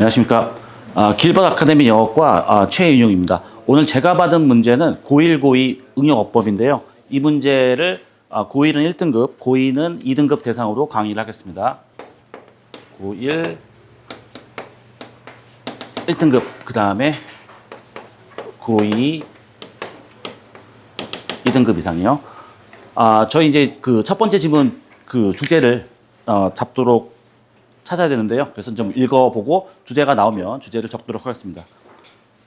안녕하십니까. 아, 길벗 아카데미 영어과 아, 최인용입니다. 오늘 제가 받은 문제는 고1, 고2 응용어법인데요. 이 문제를 아, 고1은 1등급, 고2는 2등급 대상으로 강의를 하겠습니다. 고1 1등급, 그 다음에 고2 2등급 이상이요. 아, 저희 이제 그 첫 번째 질문 그 주제를 어, 잡도록 찾아야 되는데요. 그래서 좀 읽어보고 주제가 나오면 주제를 적도록 하겠습니다.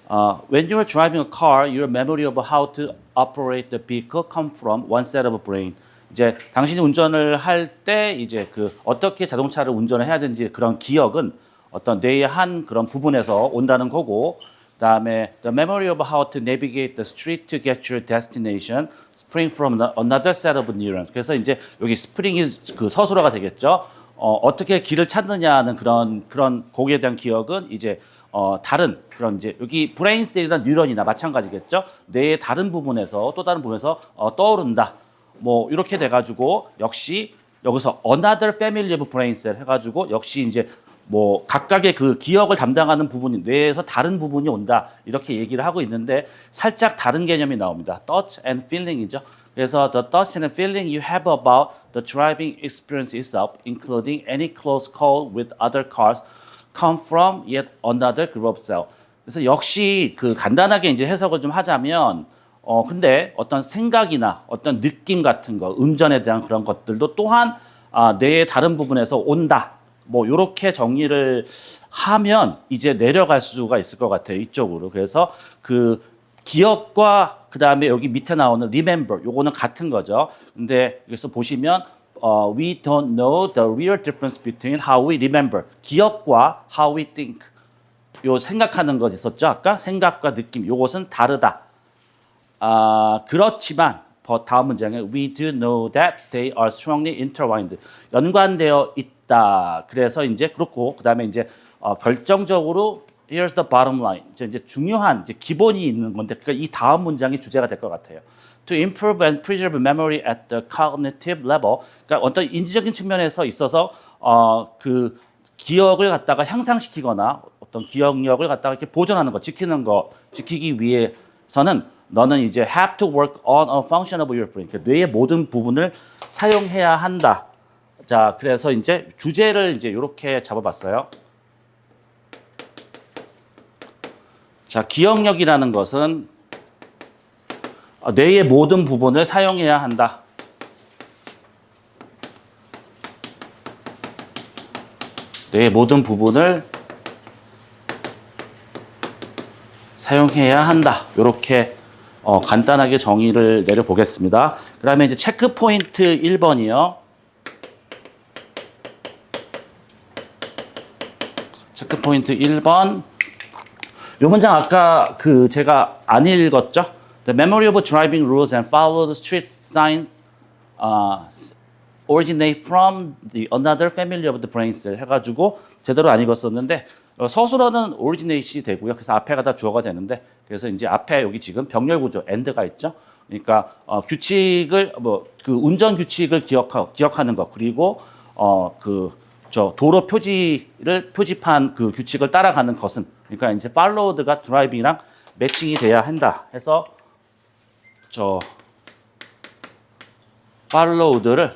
Uh, when you are driving a car, your memory of how to operate the vehicle come from one set of brain. 이제 당신이 운전을 할 때 이제 그 어떻게 자동차를 운전을 해야 되는지 그런 기억은 어떤 뇌의 한 그런 부분에서 온다는 거고 그다음에 the memory of how to navigate the street to get your destination spring from another set of neurons. 그래서 이제 여기 스프링이 그 서술어가 되겠죠. 어, 어떻게 길을 찾느냐는 그런 그런 거기에 대한 기억은 이제 어, 다른 그런 이제 여기 브레인셀이나 뉴런이나 마찬가지겠죠. 뇌의 다른 부분에서 또 다른 부분에서 어, 떠오른다. 뭐 이렇게 돼가지고 역시 여기서 another family of brain cell 해가지고 역시 이제 뭐 각각의 그 기억을 담당하는 부분이 뇌에서 다른 부분이 온다 이렇게 얘기를 하고 있는데 살짝 다른 개념이 나옵니다. thought and feeling이죠. 그래서 the thoughts and feeling you have about the driving experience itself, including any close call with other cars, come from yet another group of cell. 그래서 역시 그 간단하게 이제 해석을 좀 하자면 어 근데 어떤 생각이나 어떤 느낌 같은 거, 운전에 대한 그런 것들도 또한 아, 뇌의 다른 부분에서 온다. 뭐 요렇게 정리를 하면 이제 내려갈 수가 있을 것 같아요. 이쪽으로. 그래서 그 기억과 그 다음에 여기 밑에 나오는 remember 요거는 같은 거죠. 근데 여기서 보시면 어, we don't know the real difference between how we remember 기억과 how we think 요 생각하는 것 있었죠 아까 생각과 느낌 요것은 다르다 아 그렇지만 더 다음 문장에 we do know that they are strongly intertwined 연관되어 있다 그래서 이제 그렇고 그다음에 이제 어, 결정적으로 here's the bottom line 이제, 이제 중요한 이제 기본이 있는 건데 그러니까 이 다음 문장이 주제가 될 것 같아요. To improve and preserve memory at the cognitive level. 그러니까 어떤 인지적인 측면에서 있어서 어 그 기억을 갖다가 향상시키거나 어떤 기억력을 갖다가 이렇게 보존하는 거, 지키는 거, 지키기 위해서는 너는 이제 have to work on a function of your brain. 그러니까 뇌의 모든 부분을 사용해야 한다. 자, 그래서 이제 주제를 이제 이렇게 잡아봤어요. 자, 기억력이라는 것은 어, 뇌의 모든 부분을 사용해야 한다. 뇌의 모든 부분을 사용해야 한다. 이렇게 어, 간단하게 정의를 내려보겠습니다. 그 다음에 이제 체크 포인트 1번이요. 체크 포인트 1번. 요 문장 아까 그 제가 안 읽었죠? The memory of driving rules and follow the street signs uh, originate from the another family of the brain cell 해가지고 제대로 안 읽었었는데 어, 서술어는 originate이 되고요. 그래서 앞에가 다 주어가 되는데 그래서 이제 앞에 여기 지금 병렬 구조 end가 있죠. 그러니까 어, 규칙을 뭐 그 운전 규칙을 기억하, 기억하는 것 그리고 어그 저 도로 표지를 표지판 그 규칙을 따라가는 것은 그러니까 이제 followed가 driving이랑 매칭이 돼야 한다 해서 저 followed를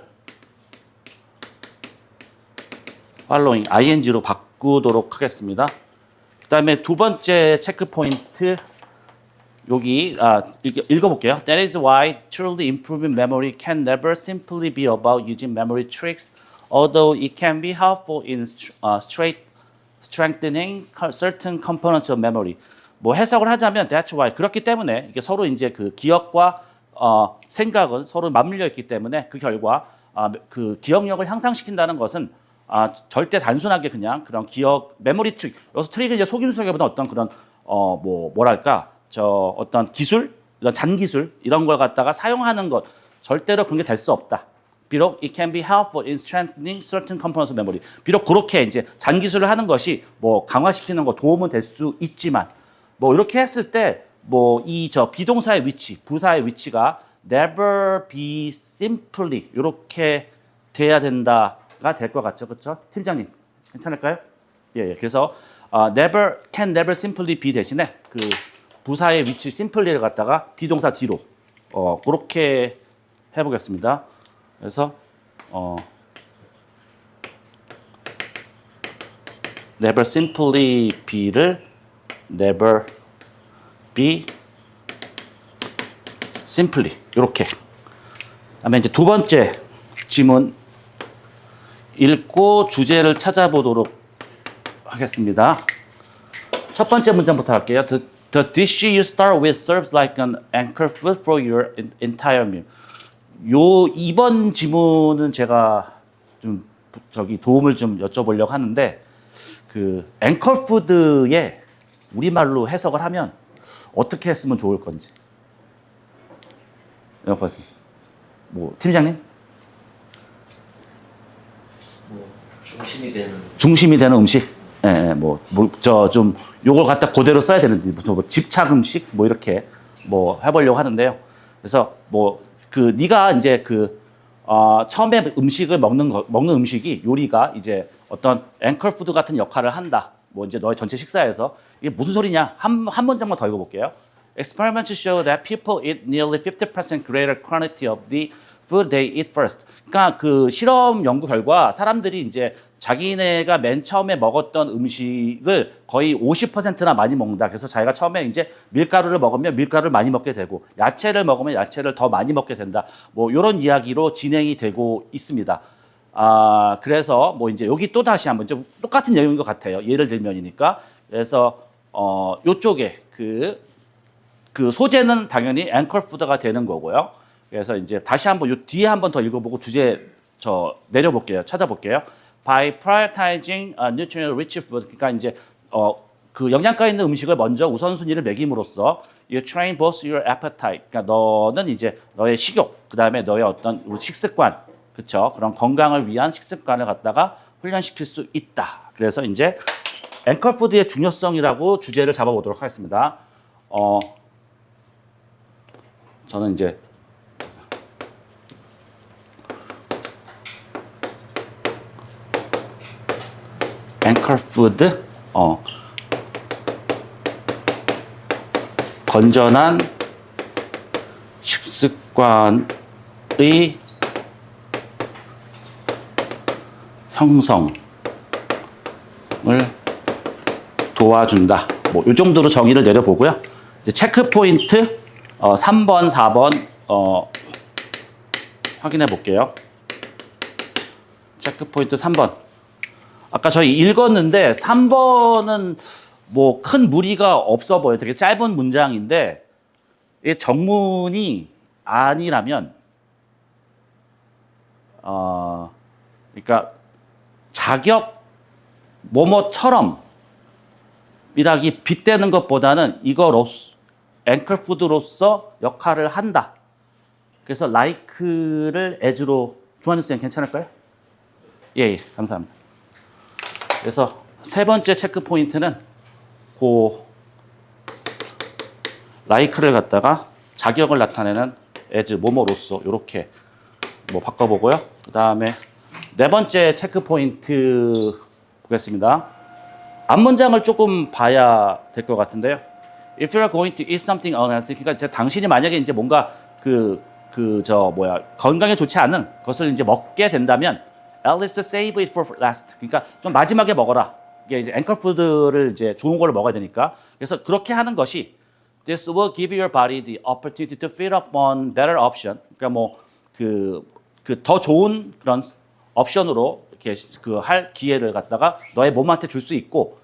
following ing로 바꾸도록 하겠습니다. 그다음에 두 번째 체크 포인트 여기 아, 읽, 읽어 볼게요. That is why truly improving memory can never simply be about using memory tricks, although it can be helpful in uh, straight strengthening certain components of memory. 뭐 해석을 하자면 that's why 그렇기 때문에 이게 서로 이제 그 기억과 어, 생각은 서로 맞물려 있기 때문에 그 결과 아, 그 기억력을 향상시킨다는 것은 아, 절대 단순하게 그냥 그런 기억 메모리 트릭 여기서 트릭은 이제 속임수라기보다 어떤 그런 어 뭐 뭐랄까 저 어떤 기술 이런 잔기술 이런 걸 갖다가 사용하는 것 절대로 그런 게 될 수 없다. 비록 it can be helpful in strengthening certain components of memory. 비록 그렇게 이제 잔기술을 하는 것이 뭐 강화시키는 거 도움은 될 수 있지만 뭐 이렇게 했을 때 뭐 이 저 비동사의 위치, 부사의 위치가 never be simply 이렇게 돼야 된다가 될 것 같죠, 그렇죠? 팀장님 괜찮을까요? 예, 예. 그래서 어, never can never simply be 대신에 그 부사의 위치 simply를 갖다가 비동사 뒤로 어 그렇게 해보겠습니다. 그래서 어 never simply be를 never be simply 이렇게. 그다음에 이제 두 번째 지문 읽고 주제를 찾아보도록 하겠습니다. 첫 번째 문장부터 할게요. The, the dish you start with serves like an anchor food for your en- entire meal. 요 이번 지문은 제가 좀 부- 저기 도움을 좀 여쭤보려고 하는데 그 앵커 푸드의 우리말로 해석을 하면 어떻게 했으면 좋을 건지. 여보세요. 뭐 팀장님 뭐 중심이 되는 중심이 되는 음식. 예, 예, 뭐, 뭐, 저, 좀, 요걸 갖다 그대로 써야 되는지, 무슨 뭐 집착 음식, 뭐, 이렇게, 뭐, 해보려고 하는데요. 그래서, 뭐, 그, 네가 이제 그, 어, 처음에 음식을 먹는 거, 먹는 음식이, 요리가 이제 어떤 앵커 푸드 같은 역할을 한다. 뭐, 이제 너의 전체 식사에서. 이게 무슨 소리냐? 한, 한 문장만 더 읽어볼게요. Experiments show that people eat nearly 50% greater quantity of the food they eat first. 그러니까 그 실험 연구 결과 사람들이 이제 자기네가 맨 처음에 먹었던 음식을 거의 50%나 많이 먹는다. 그래서 자기가 처음에 이제 밀가루를 먹으면 밀가루를 많이 먹게 되고 야채를 먹으면 야채를 더 많이 먹게 된다. 뭐 이런 이야기로 진행이 되고 있습니다. 아 그래서 뭐 이제 여기 또 다시 한번 좀 똑같은 내용인 것 같아요. 예를 들면이니까 그래서 어 요쪽에 그그 소재는 당연히 앵커 푸드가 되는 거고요. 그래서 이제 다시 한번 요 뒤에 한번 더 읽어보고 주제 저 내려볼게요. 찾아볼게요. By prioritizing a nutrient rich food, 그러니까 이제 어 그 영양가 있는 음식을 먼저 우선순위를 매김으로써 you train both your appetite. 그러니까 너는 이제 너의 식욕, 그 다음에 너의 어떤 식습관, 그렇죠? 그런 건강을 위한 식습관을 갖다가 훈련시킬 수 있다. 그래서 이제 앵커 푸드의 중요성이라고 주제를 잡아보도록 하겠습니다. 어, 저는 이제 앵커 푸드 어 건전한 식습관의 형성을 도와준다. 뭐이 정도로 정의를 내려보고요. 이제 체크 포인트 어, 3번, 4번 어, 확인해 볼게요. 체크 포인트 3번. 아까 저희 읽었는데 3번은 뭐 큰 무리가 없어 보여요. 되게 짧은 문장인데 정문이 아니라면 어 그러니까 자격 뭐뭐처럼 이라기 빗대는 것보다는 이거로서 앵커 푸드로서 역할을 한다. 그래서 like를 as로 조한희 쌤 괜찮을까요? 예, 예, 감사합니다. 그래서 세 번째 체크 포인트는 고 like를 갖다가 자격을 나타내는 as 뭐뭐로서 이렇게 뭐 바꿔보고요. 그 다음에 네 번째 체크 포인트 보겠습니다. 앞 문장을 조금 봐야 될 것 같은데요. If you are going to eat something unhealthy, 그러니까 이제 당신이 만약에 이제 뭔가 그 그 저 뭐야 건강에 좋지 않은 것을 이제 먹게 된다면, at least save it for last. 그러니까 좀 마지막에 먹어라. 이게 이제 앵커 푸드를 이제 좋은 걸 먹어야 되니까. 그래서 그렇게 하는 것이 This will give your body the opportunity to feed up on better option. 그러니까 뭐 그 그 더 좋은 그런 옵션으로 이렇게 그 할 기회를 갖다가 너의 몸한테 줄 수 있고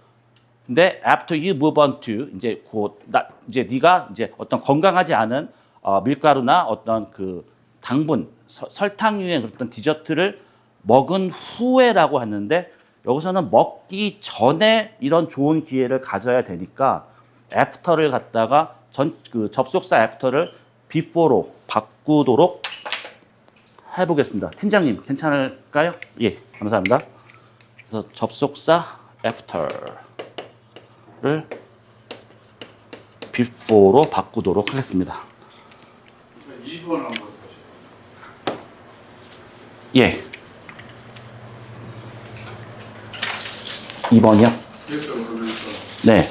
근데 after you move on to 이제 곧 나, 이제 네가 이제 어떤 건강하지 않은 어, 밀가루나 어떤 그 당분 서- 설탕류의 어떤 디저트를 먹은 후에라고 하는데 여기서는 먹기 전에 이런 좋은 기회를 가져야 되니까 애프터를 갖다가 전 그 접속사 애프터를 before로 바꾸도록 해보겠습니다. 팀장님 괜찮을까요? 예, 감사합니다. 그래서 접속사 after를 before로 바꾸도록 하겠습니다. 2번 한번 보시죠. 예. 2번이요? 네.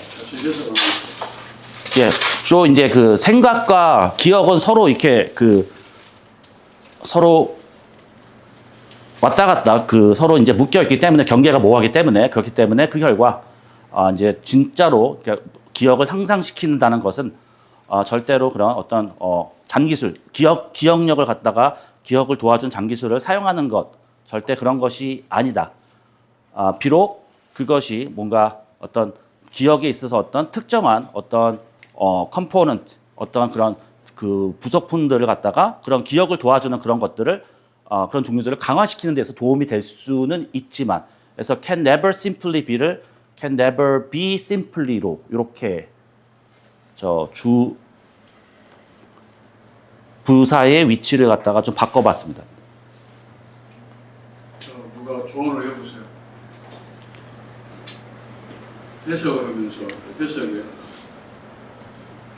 예, 주로 이제 그 생각과 기억은 서로 이렇게 그 서로 왔다 갔다 그 서로 이제 묶여 있기 때문에 경계가 모호하기 때문에 그렇기 때문에 그 결과 아 이제 진짜로 그러니까 기억을 상상시킨다는 것은 아 절대로 그런 어떤 어 장기술 기억 기억력을 갖다가 기억을 도와준 장기술을 사용하는 것 절대 그런 것이 아니다. 아, 비록 그것이 뭔가 어떤 기억에 있어서 어떤 특정한 어떤 어 컴포넌트 어떤 그런 그 부속품들을 갖다가 그런 기억을 도와주는 그런 것들을 어, 그런 종류들을 강화시키는 데서 도움이 될 수는 있지만 그래서 can never simply be를 can never be simply로 이렇게 저 주 부사의 위치를 갖다가 좀 바꿔봤습니다. 저 누가 조언을 해보세요. 해석을 하면서 해석에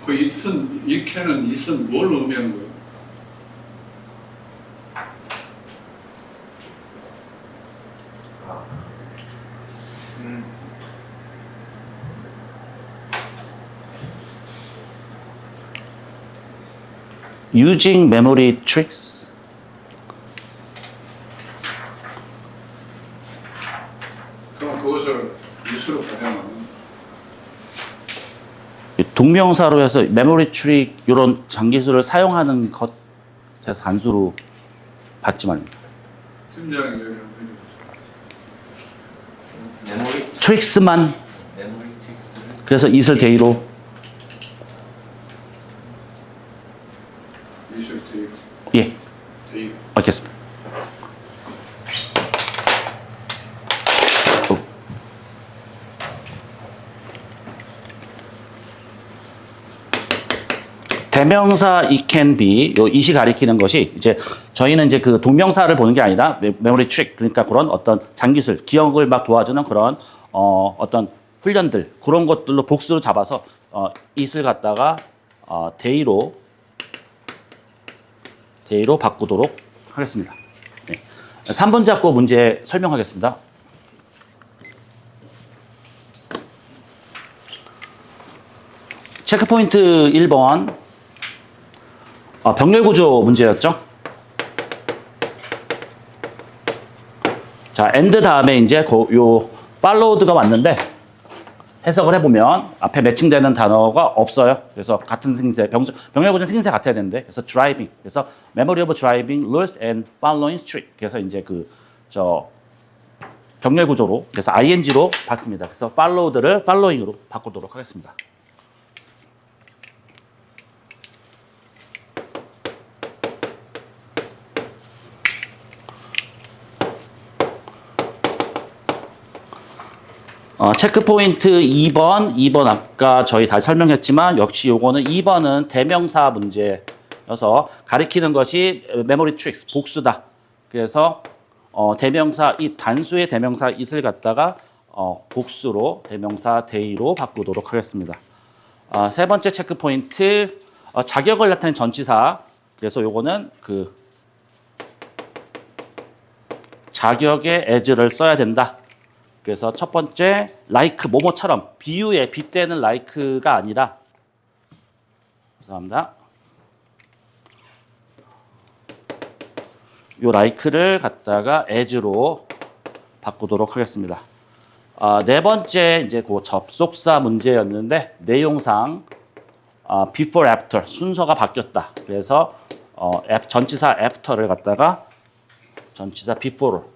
그 이튼 이캐는 이슨 뭘 의미하는 거예요? using memory tricks 그럼 그것을 이수로 발현하는 동명사로 해서 메모리 트릭 이런 장기술을 사용하는 것에서 단수로 받지 말입니다. 팀장이 얘기를 해주세요. 메모리 트릭스만 메모리 텍스를 그래서 이슬 데이로 이슬 데이 예 데이 알겠습니다. 어. 대명사 it can be 요 이시 가리키는 것이 이제 저희는 이제 그 동명사를 보는 게 아니라 메- 메모리 트릭 그러니까 그런 어떤 장기술 기억을 막 도와주는 그런 어 어떤 훈련들 그런 것들로 복수로 잡아서 어 it을 갖다가 어 데이로 데이로 바꾸도록 하겠습니다. 네. 3번 잡고 문제 설명하겠습니다. 체크포인트 1번 어, 병렬 구조 문제였죠. 자, 엔드 다음에 이제 고, 요 팔로우드가 왔는데 해석을 해보면 앞에 매칭되는 단어가 없어요. 그래서 같은 생세, 병, 병렬 구조는 생세 같아야 되는데 그래서 driving, 그래서 memory of driving rules and following street. 그래서 이제 그 저 병렬 구조로 그래서 ing로 봤습니다. 그래서 followed를 following으로 바꾸도록 하겠습니다. 어, 체크 포인트 2번, 2번 아까 저희 다 설명했지만 역시 요거는 2번은 대명사 문제여서 가리키는 것이 메모리 트릭스 복수다. 그래서 어, 대명사 이 단수의 대명사 it을 갖다가 어, 복수로 대명사 day로 바꾸도록 하겠습니다. 아, 세 번째 체크 포인트 어, 자격을 나타낸 전치사. 그래서 요거는 그 자격의 as를 써야 된다. 그래서 첫 번째 like 뭐뭐처럼 비유에 빗대는 like가 아니라 죄송합니다. 요 like를 갖다가 as로 바꾸도록 하겠습니다. 아, 네 번째 이제 그 접속사 문제였는데 내용상 아, before after 순서가 바뀌었다. 그래서 어, 앱- 전치사 after를 갖다가 전치사 before로 저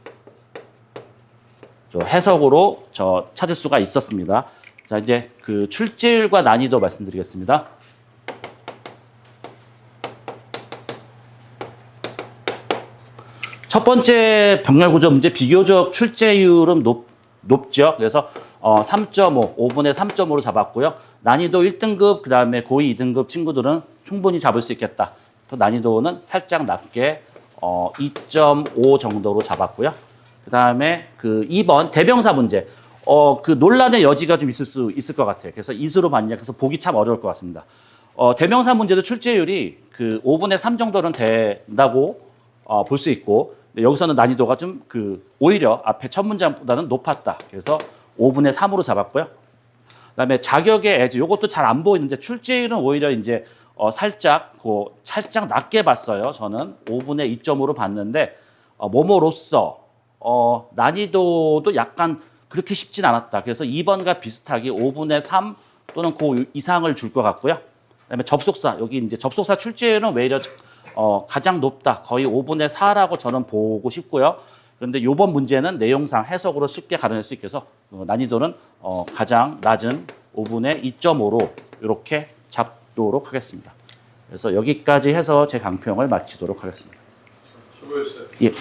해석으로 저 찾을 수가 있었습니다. 자 이제 그 출제율과 난이도 말씀드리겠습니다. 첫 번째 병렬 구조 문제 비교적 출제율은 높, 높죠. 그래서 어, 3.5, 5분의 3.5로 잡았고요. 난이도 1등급, 그 다음에 고2 2등급 친구들은 충분히 잡을 수 있겠다. 또 난이도는 살짝 낮게 어, 2.5 정도로 잡았고요. 그 다음에 그 2번 대명사 문제. 어, 그 논란의 여지가 좀 있을 수 있을 것 같아요. 그래서 이수로 봤냐. 그래서 보기 참 어려울 것 같습니다. 어, 대명사 문제도 출제율이 그 5분의 3 정도는 된다고 어, 볼 수 있고 여기서는 난이도가 좀 그 오히려 앞에 첫 문장보다는 높았다. 그래서 5분의 3으로 잡았고요. 그다음에 자격의 애지 요것도 잘 안 보이는데 출제율은 오히려 이제 어, 살짝 그 살짝 낮게 봤어요. 저는 5분의 2점으로 봤는데 어, 뭐뭐로서 어, 난이도도 약간 그렇게 쉽진 않았다. 그래서 2번과 비슷하게 5분의 3 또는 그 이상을 줄 것 같고요. 그다음에 접속사 여기 이제 접속사 출제율은 오히려 어, 가장 높다. 거의 5분의 4라고 저는 보고 싶고요. 그런데 이번 문제는 내용상 해석으로 쉽게 가려낼 수 있게 해서 어, 난이도는 어, 가장 낮은 5분의 2.5로 이렇게 잡도록 하겠습니다. 그래서 여기까지 해서 제 강평을 마치도록 하겠습니다. 수고했어요. 예.